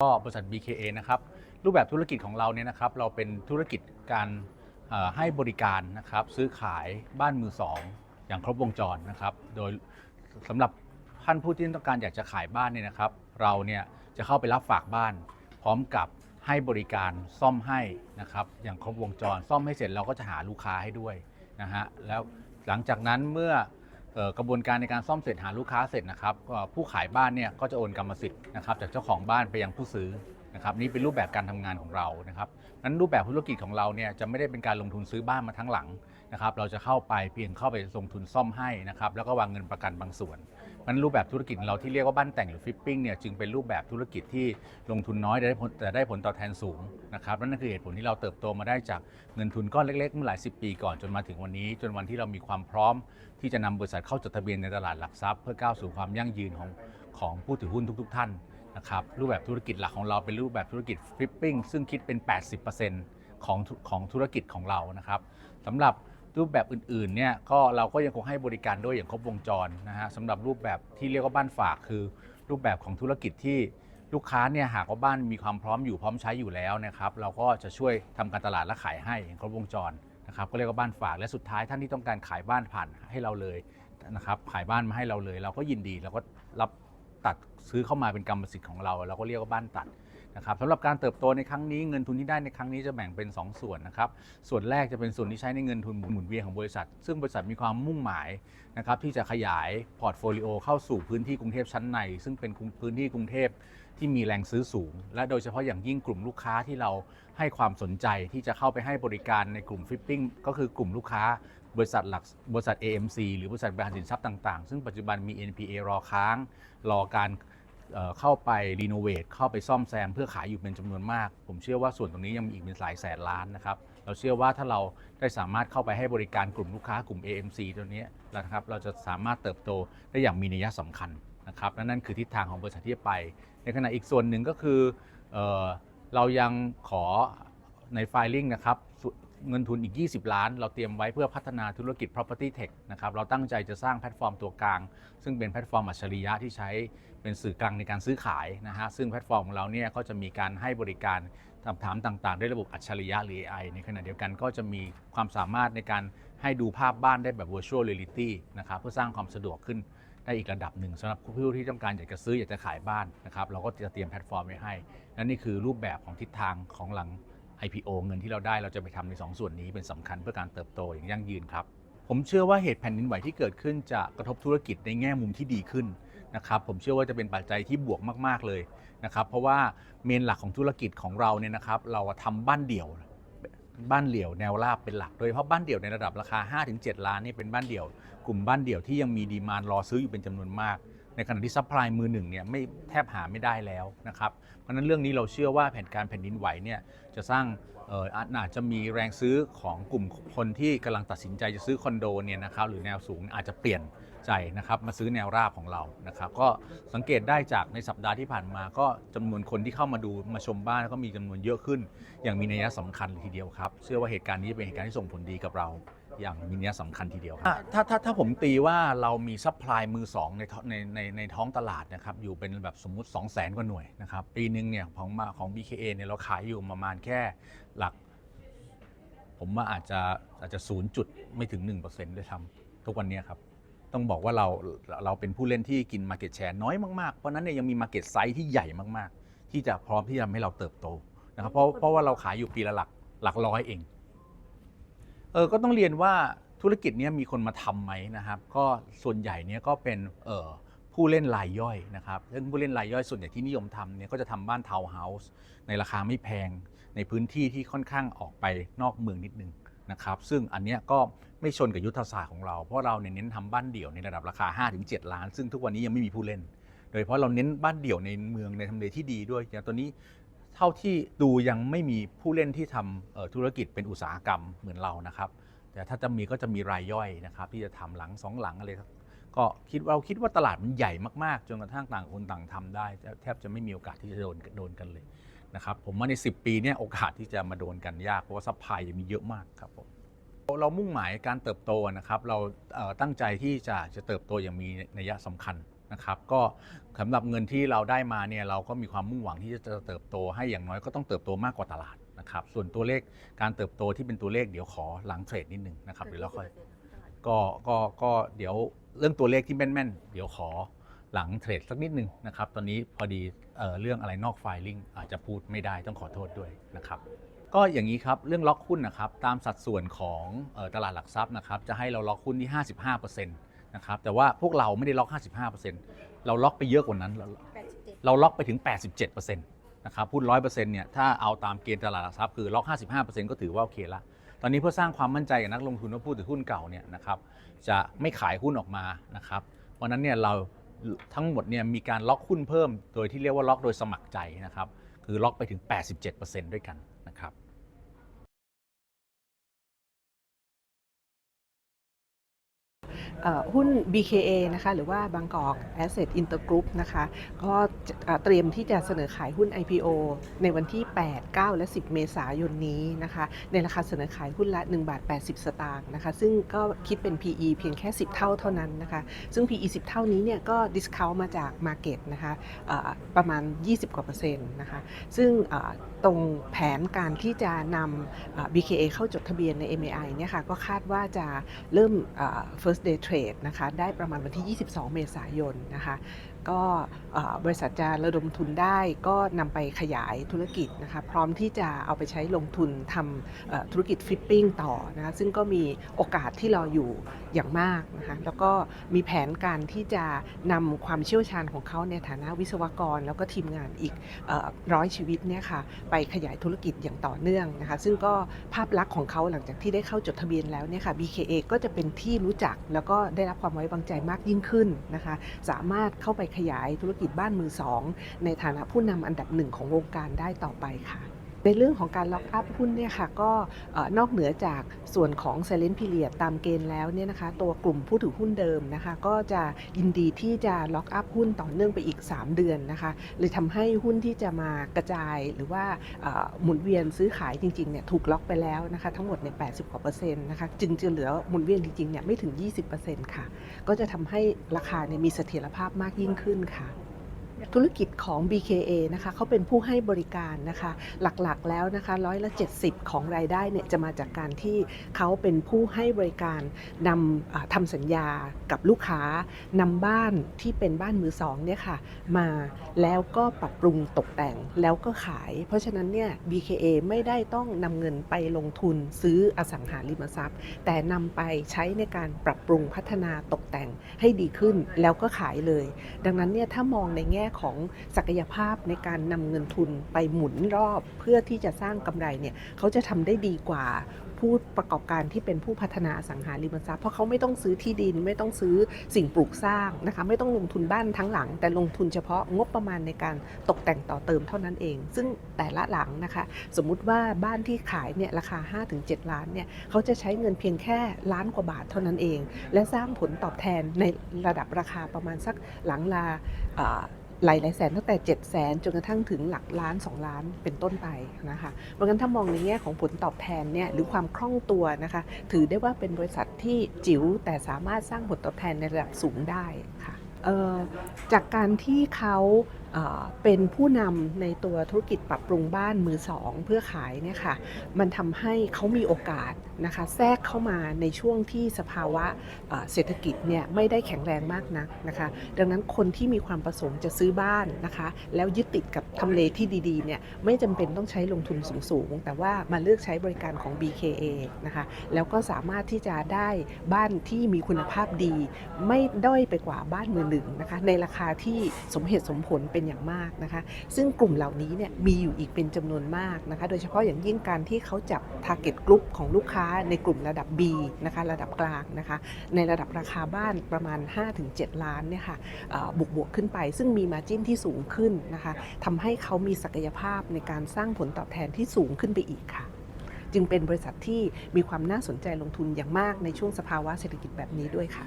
ก็บริษัท BKA นะครับรูปแบบธุรกิจของเราเนี่ยนะครับเราเป็นธุรกิจการให้บริการนะครับซื้อขายบ้านมือสองอย่างครบวงจรนะครับ โดยสำหรับท่านผู้ที่ต้องการอยากจะขายบ้านเนี่ยนะครับ เราเนี่ยจะเข้าไปรับฝากบ้าน พร้อมกับให้บริการซ่อมให้นะครับอย่างครบวงจร ซ่อมให้เสร็จเราก็จะหาลูกค้าให้ด้วยนะฮะแล้วหลังจากนั้นเมื่อ กระบวนการในการซ่อมเสร็จหาลูกค้าเสร็จนะครับผู้ขายบ้านเนี่ยก็จะโอนกรรมสิทธิ์นะครับจากเจ้าของบ้านไปยังผู้ซื้อนะครับนี่เป็นรูปแบบการทำงานของเรานะครับนั้นรูปแบบธุรกิจของเราเนี่ยจะไม่ได้เป็นการลงทุนซื้อบ้านมาทั้งหลัง นะครับเราจะเข้าไปเพียงเข้าไปลงทุนซ่อมให้นะครับแล้วก็วางเงินประกันบางส่วนมันรูปแบบธุรกิจเราที่เรียกว่าบ้านแต่งหรือฟิปปิ้งเนี่ยจึงเป็นรูปแบบธุรกิจที่ลงทุนน้อยแต่ได้ผลแต่ได้ผลตอบแทนสูงนะครับนั่นคือเหตุผลที่เราเติบโตมาได้จากเงินทุนก้อนเล็กๆเมื่อหลายสิบปีก่อนจนมาถึงวันนี้ จนวันที่เรามีความพร้อม ที่จะนำบริษัทเข้าจดทะเบียนในตลาดหลักทรัพย์เพื่อก้าวสู่ความยั่งยืนของของผู้ถือหุ้นทุก ๆ ท่านนะครับรูปแบบธุรกิจหลักของเราเป็นรูปแบบธุรกิจฟลิปปิ้งซึ่งคิดเป็น 80%ของของธุรกิจของเรานะครับสำหรับ รูปแบบอื่นๆเนี่ยก็เราก็ยังคงให้บริการด้วยอย่างครบวงจรนะฮะสำหรับรูปแบบที่เรียกว่าบ้านฝากคือ รูปแบบของธุรกิจที่ลูกค้าเนี่ยหากว่าบ้านมีความพร้อมอยู่พร้อมใช้อยู่แล้วนะครับเราก็จะช่วยทำการตลาดและขายให้อย่างครบวงจรนะครับก็เรียกว่าบ้านฝากและสุดท้ายท่านที่ต้องการขายบ้านผ่านให้เราเลยนะครับขายบ้านมาให้เราเลย เราก็ยินดีเราก็รับตัดซื้อเข้ามาเป็นกรรมสิทธิ์ของเรา เราก็เรียกว่าบ้านตัด นะครับสำหรับการเติบโตในครั้งนี้เงินทุนที่ได้ในครั้งนี้จะแบ่งเป็น 2 ส่วนนะครับส่วนแรกจะเป็นส่วนที่ใช้ในเงินทุนหมุนเวียนของบริษัท ซึ่งบริษัทมีความมุ่งหมายนะครับที่จะขยายพอร์ตโฟลิโอเข้าสู่พื้นที่กรุงเทพชั้นใน ซึ่งเป็นพื้นที่กรุงเทพที่มีแรงซื้อสูง และโดยเฉพาะอย่างยิ่งกลุ่มลูกค้าที่เราให้ความสนใจที่จะเข้าไปให้บริการในกลุ่มฟิปปิ้งก็คือกลุ่มลูกค้าบริษัทหลักบริษัท AMC หรือบริษัทบริหารสินทรัพย์ต่าง ๆ ซึ่งปัจจุบันมี NPA รอค้าง รอการ เข้าไปรีโนเวทเข้าไปซ่อมแซมเพื่อขายอยู่เป็นจำนวนมาก ผมเชื่อว่าส่วนตรงนี้ยังมีอีกเป็นหลายแสนล้านนะครับ เราเชื่อว่าถ้าเราได้สามารถเข้าไปให้บริการกลุ่มลูกค้ากลุ่ม AMC ตัวนี้นะครับ เราจะสามารถเติบโตได้อย่างมีนัยสำคัญนะครับและนั่นคือทิศทางของบริษัทที่จะไป ในขณะอีกส่วนหนึ่งก็คือเออเรายังขอในไฟลิ่งนะครับเงินทุนอีก 20 ล้าน เราเตรียมไว้เพื่อพัฒนาธุรกิจ property tech นะครับ เราตั้งใจจะสร้างแพลตฟอร์มตัวกลาง ซึ่งเป็นแพลตฟอร์มอัจฉริยะที่ใช้ เป็นสื่อกลางในการซื้อขายนะฮะซึ่งแพลตฟอร์มของเราเนี่ยก็จะมีการให้บริการคำถามต่างๆ ด้วยระบบอัจฉริยะหรือ AI ในขณะเดียวกันก็จะมีความสามารถในการให้ดูภาพบ้านได้แบบ virtual reality นะครับเพื่อสร้างความสะดวกขึ้นได้อีกระดับหนึ่งสำหรับผู้ที่ต้องการอยากจะซื้ออยากจะขายบ้านนะครับเราก็จะเตรียมแพลตฟอร์มไว้ให้และนี่คือรูปแบบของทิศทางของหลัง IPO เงินที่เราได้เราจะไปทำใน2ส่วนนี้เป็นสำคัญเพื่อการเติบโตอย่างยั่งยืนครับ ผมเชื่อว่าเหตุแผ่นดินไหวที่เกิดขึ้นจะกระทบธุรกิจในแง่มุมที่ดีขึ้น นะครับผมเชื่อว่าจะเป็นปัจจัยที่บวกมาก ๆเลยนะครับเพราะว่าเมนหลักของธุรกิจของเราเนี่ยนะครับเราทำบ้านเดี่ยวบ้านเดี่ยวแนวราบเป็นหลัก โดยเฉพาะบ้านเดี่ยวในระดับราคา 5-7 ล้านนี่เป็นบ้านเดี่ยว กลุ่มบ้านเดี่ยวที่ยังมีดีมานรอซื้ออยู่เป็นจำนวนมาก ในขณะที่ซัพพลายมือหนึ่งเนี่ยไม่แทบหาไม่ได้แล้วนะครับเพราะฉะนั้นเรื่องนี้เราเชื่อว่าแผนการแผ่นดินไหวเนี่ยจะสร้าง อ่ออาจอาจจะมีแรงซื้อของกลุ่มคนที่กำลังตัดสินใจจะซื้อคอนโดเนี่ยนะครับหรือแนวสูงอาจจะเปลี่ยนใจนะครับมาซื้อแนวราบของเรานะครับก็สังเกตได้จากในสัปดาห์ที่ผ่านมา ก็จำนวนคนที่เข้ามาดูมาชมบ้านก็มีจำนวนเยอะขึ้น อย่างมีนัยสำคัญเลยทีเดียวครับ เชื่อว่าเหตุการณ์นี้เป็นเหตุการณ์ที่ส่งผลดีกับเรา อย่างมีนัยสำคัญทีเดียวครับถ้าถ้าถ้าผมตีว่าเรามีซัพพลายมือสองในท้องในในในท้องตลาดนะครับอยู่เป็นแบบสมมุติ 2 0 0 0 0 0กว่าหน่วยนะครับปีหนึ่งเนี่ยของมาของ BKA เนี่ยเราขายอยู่ประมาณแค่หลัก ผมว่าอาจจะอาจจะศูนย์จุดไม่ถึง1%ด้วยซ้ำทุกวันเนี้ยครับ ต้องบอกว่าเราเราเป็นผู้เล่นที่กิน Market Share น้อยมากๆ เพราะฉะนั้นเนี่ยยังมี Market Size ที่ใหญ่มากๆ ที่จะพร้อมที่จะทำให้เราเติบโตนะครับเพราะเพราะว่าเราขายอยู่ปีละหลักหลักร้อยเอง เออก็ต้องเรียนว่าธุรกิจนี้มีคนมาทำไหมนะครับ ก็ส่วนใหญ่เนี้ยก็เป็นเออผู้เล่นรายย่อยนะครับซึ่งผู้เล่นรายย่อยส่วนใหญ่ที่นิยมทำเนี่ยก็จะทำบ้านทาวน์เฮาส์ในราคาไม่แพง ในพื้นที่ที่ค่อนข้างออกไปนอกเมืองนิดนึงนะครับ ซึ่งอันเนี้ยก็ไม่ชนกับยุทธศาสตร์ของเรา เพราะเราเน้นทำบ้านเดี่ยวในระดับราคา 5-7 ล้าน ซึ่งทุกวันนี้ยังไม่มีผู้เล่น โดยเฉพาะเราเน้นบ้านเดี่ยวในเมืองในทำเลที่ดีด้วยอย่างตัวนี้ ท่าที่ดูยังไม่มีผู้เล่นที่ทำธุรกิจเป็นอุตสาหกรรมเหมือนเรานะครับ แต่ถ้าจะมีก็จะมีรายย่อยนะครับ ที่จะทำหลังสองหลังอะไรก็คิดเราคิดว่าตลาดมันใหญ่มากๆ จนกระทั่งต่างคนต่างทำได้ แทบจะไม่มีโอกาสที่จะโดนโดนกันเลยนะครับผมว่าใน 10 ปีเนี่ยโอกาสที่จะมาโดนกันยากเพราะว่าซัพพลายยังมีเยอะมากครับผม เรามุ่งหมายการเติบโตนะครับเราเอ่อตั้งใจที่จะจะเติบโตอย่างมีนัยสำคัญนะครับก็สำหรับเงินที่เราได้มาเนี่ยเราก็มีความมุ่งหวังที่จะเติบโตให้อย่างน้อยก็ต้องเติบโตมากกว่าตลาดนะครับส่วนตัวเลขการเติบโตที่เป็นตัวเลขเดี๋ยวขอหลังเทรดนิดนึงนะครับเดี๋ยวเราค่อยก็ก็ก็เดี๋ยวเรื่องตัวเลขที่แม่นๆ เดี๋ยวขอหลังเทรดสักนิดนึงนะครับตอนนี้พอดีเอ่อเรื่องอะไรนอกไฟลิ่งอาจจะพูดไม่ได้ต้องขอโทษด้วยนะครับ ก็อย่างนี้ครับเรื่องล็อกหุ้นนะครับตามสัดส่วนของเอ่อตลาดหลักทรัพย์นะครับจะให้เราล็อกหุ้นที่ 55%นะครับแต่ว่าพวกเราไม่ได้ล็อก 55%เราล็อกไปเยอะกว่านั้น เรา87เราล็อกไปถึง 87%นะครับหุ้น100%เนี่ยถ้าเอาตามเกณฑ์ตลาดหลักทรัพย์คือล็อก 55%ก็ถือว่าโอเคละตอนนี้เพื่อสร้างความมั่นใจกับนักลงทุนว่าผู้ถือหุ้นเก่าเนี่ยนะครับจะไม่ขายหุ้นออกมานะครับเพราะฉะนั้นเนี่ยเราทั้งหมดเนี่ยมีการล็อกหุ้นเพิ่ม โดยที่เรียกว่าล็อกโดยสมัครใจนะครับคือล็อกไปถึง 87%ด้วยกัน นะครับ หุ้น BKA นะคะหรือว่าบางกอก Asset Intergroup นะคะก็เตรียมที่จะเสนอขายหุ้น IPO ในวันที่ 8 9 และ 10 เมษายนนี้นะคะในราคาเสนอขายหุ้นละ1บาท80 สตางค์นะคะซึ่งก็คิดเป็น PE เพียงแค่ 10 เท่าเท่านั้นนะคะซึ่ง PE 10 เท่านี้เนี่ยก็ discount มาจาก Market นะคะประมาณ 20 กว่าเปอร์เซ็นต์นะคะซึ่งตรงแผนการที่จะนำ BKA เข้าจดทะเบียนใน MAI เนี่ยค่ะก็คาดว่าจะเริ่มเอ่ trade นะคะได้ประมาณวันที่ 22 เมษายนนะคะ ก็บริษัทจะระดมทุนได้ก็นำไปขยายธุรกิจนะคะพร้อมที่จะเอาไปใช้ลงทุนทำธุรกิจฟลิปปิ้งต่อนะคะซึ่งก็มีโอกาสที่รออยู่อย่างมากนะคะแล้วก็มีแผนการที่จะนำความเชี่ยวชาญของเขาในฐานะวิศวกร แล้วก็ทีมงานอีกร้อยชีวิตเนี่ยค่ะไปขยายธุรกิจอย่างต่อเนื่องนะคะซึ่งก็ภาพลักษณ์ของเขาหลังจากที่ได้เข้าจดทะเบียนแล้วเนี่ยค่ะ BKA ก็จะเป็นที่รู้จักแล้วก็ได้รับความไว้วางใจมากยิ่งขึ้นนะคะสามารถเข้าไปขยายธุรกิจบ้านมือสอง ในฐานะผู้นำอันดับหนึ่งของวงการได้ต่อไปค่ะ ในเรื่องของการล็อกอัพหุ้นเนี่ยค่ะก็นอกเหนือจากส่วนของ silent period ตามเกณฑ์แล้วเนี่ยนะคะตัวกลุ่มผู้ถือหุ้นเดิมนะคะก็จะยินดีที่จะล็อกอัพหุ้นต่อเนื่องไปอีก 3 เดือนนะคะเลยทำให้หุ้นที่จะมากระจายหรือว่าหมุนเวียนซื้อขายจริงๆเนี่ยถูกล็อกไปแล้วนะคะทั้งหมดในย80กว่าเปอร์เซ็นต์นะคะจึงจะเหลือหมุนเวียนจริงๆเนี่ยไม่ถึง 20%ค่ะก็จะทำให้ราคาเนี่ยมีเสถียรภาพมากยิ่งขึ้นค่ะ ธุรกิจของ BKA นะคะเขาเป็นผู้ให้บริการนะคะหลักๆแล้วนะคะร้อยละ 70 ของรายได้เนี่ยจะมาจากการที่เขาเป็นผู้ให้บริการนำทำสัญญากับลูกค้านำบ้านที่เป็นบ้านมือสองเนี่ยค่ะมาแล้วก็ปรับปรุงตกแต่งแล้วก็ขาย เพราะฉะนั้นเนี่ย BKA ไม่ได้ต้องนำเงินไปลงทุนซื้ออสังหาริมทรัพย์ แต่นำไปใช้ในการปรับปรุงพัฒนาตกแต่งให้ดีขึ้นแล้วก็ขายเลย ดังนั้นเนี่ยถ้ามองในแง่ของศักยภาพในการนำเงินทุนไปหมุนรอบ เพื่อที่จะสร้างกำไรเนี่ยเขาจะทำได้ดีกว่าผู้ประกอบการที่เป็นผู้พัฒนาสังหาริมทรัพย์เพราะเขาไม่ต้องซื้อที่ดิน ไม่ต้องซื้อสิ่งปลูกสร้างนะคะไม่ต้องลงทุนบ้านทั้งหลัง แต่ลงทุนเฉพาะงบประมาณในการตกแต่งต่อเติมเท่านั้นเอง ซึ่งแต่ละหลังนะคะ สมมุติว่าบ้านที่ขายเนี่ยราคา 5-7 ล้านเนี่ยเขาจะใช้เงินเพียงแค่ล้านกว่าบาทเท่านั้นเอง และสร้างผลตอบแทนในระดับราคาประมาณสักหลังลาอ่า หลายหลายแสนตั้งแต่ 7 0 0แสนจนกระทั่งถึงหลักล้าน 2 ล้านเป็นต้นไปนะคะเพราะงั้นถ้ามองในแง่ของผลตอบแทนเนี่ยหรือความคล่องตัวนะคะถือได้ว่าเป็นบริษัทที่จิ๋วแต่สามารถสร้างผลตอบแทนในระดับสูงได้ค่ะจากการที่เขา เป็นผู้นำในตัวธุรกิจปรับปรุงบ้านมือสองเพื่อขายเนี่ยค่ะ มันทำให้เขามีโอกาสนะคะแทรกเข้ามาในช่วงที่สภาวะเอ่อเศรษฐกิจเนี่ยไม่ได้แข็งแรงมากนักนะคะ ดังนั้นคนที่มีความประสงค์จะซื้อบ้านนะคะ แล้วยึดติดกับทำเลที่ดีๆเนี่ยไม่จำเป็นต้องใช้ลงทุนสูงๆ แต่ว่ามาเลือกใช้บริการของ BKA นะคะแล้วก็สามารถที่จะได้บ้านที่มีคุณภาพดี ไม่ด้อยไปกว่าบ้านมือหนึ่งนะคะในราคาที่สมเหตุสมผลเป็นอย่างมากนะคะ ซึ่งกลุ่มเหล่านี้เนี่ยมีอยู่อีกเป็นจำนวนมากนะคะ โดยเฉพาะอย่างยิ่งการที่เขาจับ target group ของลูกค้าในกลุ่มระดับ B นะคะระดับกลางนะคะ ในระดับราคาบ้านประมาณ 5-7 ล้านเนี่ยค่ะบวกบวกขึ้นไป ซึ่งมีมาจิ้นที่สูงขึ้นนะคะทำให้เขามีศักยภาพในการสร้างผลตอบแทนที่สูงขึ้นไปอีกค่ะจึงเป็นบริษัทที่มีความน่าสนใจลงทุนอย่างมากในช่วงสภาวะเศรษฐกิจแบบนี้ด้วยค่ะ